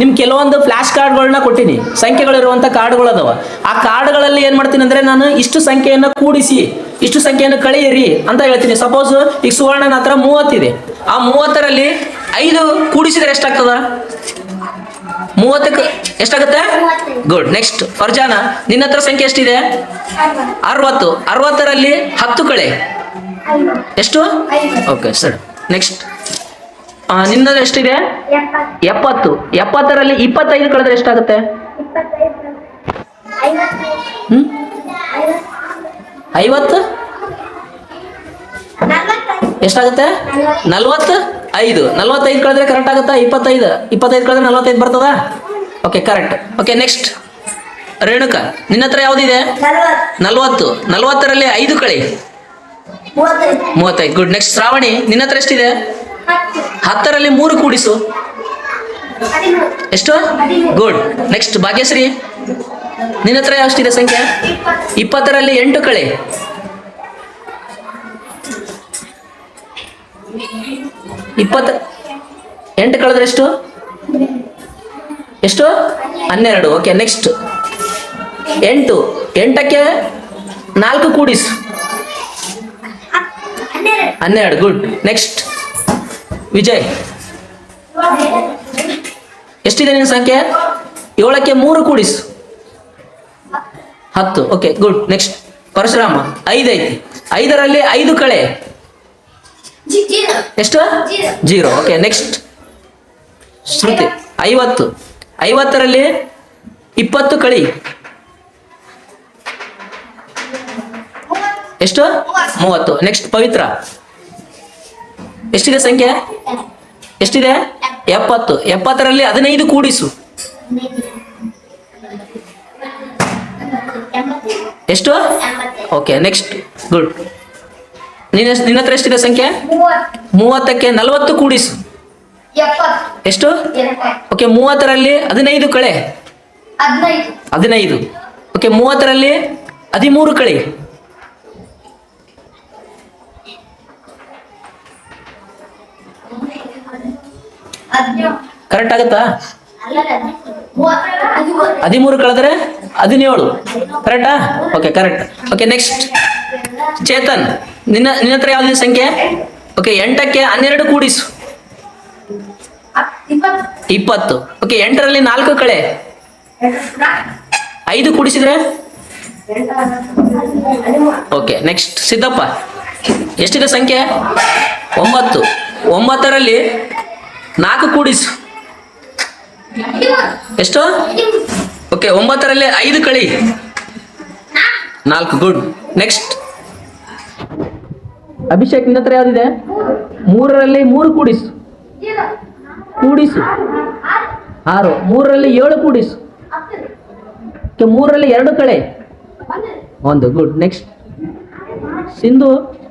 ನಿಮ್ ಕೆಲವೊಂದು ಫ್ಲಾಶ್ ಕಾರ್ಡ್ಗಳನ್ನ ಕೊಟ್ಟಿನಿ. ಸಂಖ್ಯೆಗಳಿರುವಂಥ ಕಾರ್ಡ್ಗಳು ಅದಾವ. ಆ ಕಾರ್ಡ್ಗಳಲ್ಲಿ ಏನು ಮಾಡ್ತೀನಿ ಅಂದ್ರೆ ನಾನು ಇಷ್ಟು ಸಂಖ್ಯೆಯನ್ನು ಕೂಡಿಸಿ ಇಷ್ಟು ಸಂಖ್ಯೆಯನ್ನು ಕಳೆಯಿರಿ ಅಂತ ಹೇಳ್ತೀನಿ. ಸಪೋಸ್ ಈಗ ಸುವರ್ಣನ ಹತ್ರ ಮೂವತ್ತಿದೆ. ಆ ಮೂವತ್ತರಲ್ಲಿ ಐದು ಕೂಡಿಸಿದ್ರೆ ಎಷ್ಟಾಗ್ತದ? ಮೂವತ್ತಕ್ಕೆ ಎಷ್ಟಾಗುತ್ತೆ? ಗುಡ್ ನೆಕ್ಸ್ಟ್ ಫರ್ಜಾನ ನಿನ್ನ ಹತ್ರ ಸಂಖ್ಯೆ ಎಷ್ಟಿದೆ? ಅರವತ್ತು. ಅರವತ್ತರಲ್ಲಿ ಹತ್ತು ಕಳೆ. ಎಷ್ಟು? Okay sir. ನೆಕ್ಸ್ಟ್ ನಿನ್ನ ಎಷ್ಟಿದೆ? ಎಪ್ಪತ್ತು. ಎಪ್ಪತ್ತರಲ್ಲಿ ಇಪ್ಪತ್ತೈದು ಕಳೆದ್ರೆ ಎಷ್ಟಾಗುತ್ತೆ? ಹ್ಮ್? ಐವತ್ತು. ಎಷ್ಟಾಗುತ್ತೆ? ನಲ್ವತ್ತು. ಐದು. ನಲ್ವತ್ತೈದು ಕಳೆದ್ರೆ ಕರೆಕ್ಟ್ ಆಗುತ್ತಾ? ಇಪ್ಪತ್ತೈದು. ಇಪ್ಪತ್ತೈದು ಕಳೆದ್ರೆ ನಲ್ವತ್ತೈದು ಬರ್ತದ? Okay correct okay next Renuka ನಿನ್ನ ಹತ್ರ ಯಾವ್ದಿದೆ? ನಲ್ವತ್ತು. ನಲ್ವತ್ತರಲ್ಲಿ ಐದು ಕಳಿ. ಮೂವತ್ತೈದು. ಗುಡ್ ನೆಕ್ಸ್ಟ್ ಶ್ರಾವಣಿ ನಿನ್ನ ಹತ್ರ ಎಷ್ಟಿದೆ? ಹತ್ತರಲ್ಲಿ ಮೂರು ಕೂಡಿಸು. ಎಷ್ಟು? Good next Bhagyashree. ನಿನ್ನ ಹತ್ರ ಎಷ್ಟಿದೆ ಸಂಖ್ಯೆ? ಇಪ್ಪತ್ತರಲ್ಲಿ ಎಂಟು ಕಳೆ. ಇಪ್ಪತ್ತ ಎಂಟು ಕಳೆದ್ರೆ ಎಷ್ಟು? ಎಷ್ಟು? ಹನ್ನೆರಡು. ಓಕೆ ನೆಕ್ಸ್ಟ್ ಎಂಟು. ಎಂಟಕ್ಕೆ ನಾಲ್ಕು ಕೂಡಿಸು. ಹನ್ನೆರಡು. Good next Vijay. ಎಷ್ಟಿದೆ ನಿನ್ನ ಸಂಖ್ಯೆ? ಏಳಕ್ಕೆ ಮೂರು ಕೂಡಿಸು. ಹತ್ತು. ಓಕೆ ಗುಡ್ ನೆಕ್ಸ್ಟ್ ಪರಶುರಾಮ, ಐದು ಐತಿ. ಐದರಲ್ಲಿ ಐದು ಕಳೆ. ಎಷ್ಟು? ಜೀರೋ. ಓಕೆ ನೆಕ್ಸ್ಟ್ ಶ್ರುತಿ, ಐವತ್ತು. ಐವತ್ತರಲ್ಲಿ ಇಪ್ಪತ್ತು ಕಳಿ. ಎಷ್ಟು? ಮೂವತ್ತು. ನೆಕ್ಸ್ಟ್ ಪವಿತ್ರ. ಎಷ್ಟಿದೆ ಸಂಖ್ಯೆ? ಎಷ್ಟಿದೆ? ಎಪ್ಪತ್ತು. ಎಪ್ಪತ್ತರಲ್ಲಿ ಹದಿನೈದು ಕೂಡಿಸು. ಎಷ್ಟು? ಓಕೆ ನೆಕ್ಸ್ಟ್ ಗುಡ್ ನಿನ್ನ ನಿನ್ನ ಹತ್ರ ಎಷ್ಟಿದೆ ಸಂಖ್ಯೆ? ಮೂವತ್ತಕ್ಕೆ ನಲವತ್ತು ಕೂಡಿಸು. ಎಷ್ಟು? ಓಕೆ ಮೂವತ್ತರಲ್ಲಿ ಹದಿನೈದು ಕಳೆ. ಹದಿನೈದು. ಹದಿನೈದು. ಓಕೆ ಮೂವತ್ತರಲ್ಲಿ ಹದಿಮೂರು ಕಳೆ. ಕರೆಕ್ಟ್ ಆಗುತ್ತಾ? ಹದಿಮೂರು ಕಳೆದ್ರೆ ಹದಿನೇಳು. ಕರೆಕ್ಟಾ okay correct okay next Chetan, ನಿನ್ನ ನಿನ್ನ ಹತ್ರ ಯಾವ್ದು ಸಂಖ್ಯೆ? ಓಕೆ ಎಂಟಕ್ಕೆ ಹನ್ನೆರಡು ಕೂಡಿಸು. ಇಪ್ಪತ್ತು. ಓಕೆ ಎಂಟರಲ್ಲಿ ನಾಲ್ಕು ಕಳೆ. ಐದು ಕೂಡಿಸಿದ್ರೆ? ಓಕೆ ನೆಕ್ಸ್ಟ್ ಸಿದ್ದಪ್ಪ, ಎಷ್ಟಿದೆ ಸಂಖ್ಯೆ? ಒಂಬತ್ತು. ಒಂಬತ್ತರಲ್ಲಿ ನಾಲ್ಕು ಕೂಡಿಸು. ಎಷ್ಟು? ಓಕೆ ಒಂಬತ್ತರಲ್ಲಿ ಐದು ಕಳಿ. ನಾಲ್ಕು ಗುಡ್. ನೆಕ್ಸ್ಟ್ ಅಭಿಷೇಕ್, ನಿನ್ನ ಹತ್ರ ಯಾವ್ದಿದೆ? ಮೂರರಲ್ಲಿ ಮೂರು ಕೂಡಿಸು. ಕೂಡಿಸು. ಆರು. ಮೂರರಲ್ಲಿ ಏಳು ಕೂಡಿಸು. ಮೂರರಲ್ಲಿ ಎರಡು ಕಳೆ. ಒಂದು, ಗುಡ್. ನೆಕ್ಸ್ಟ್ ಸಿಂಧು.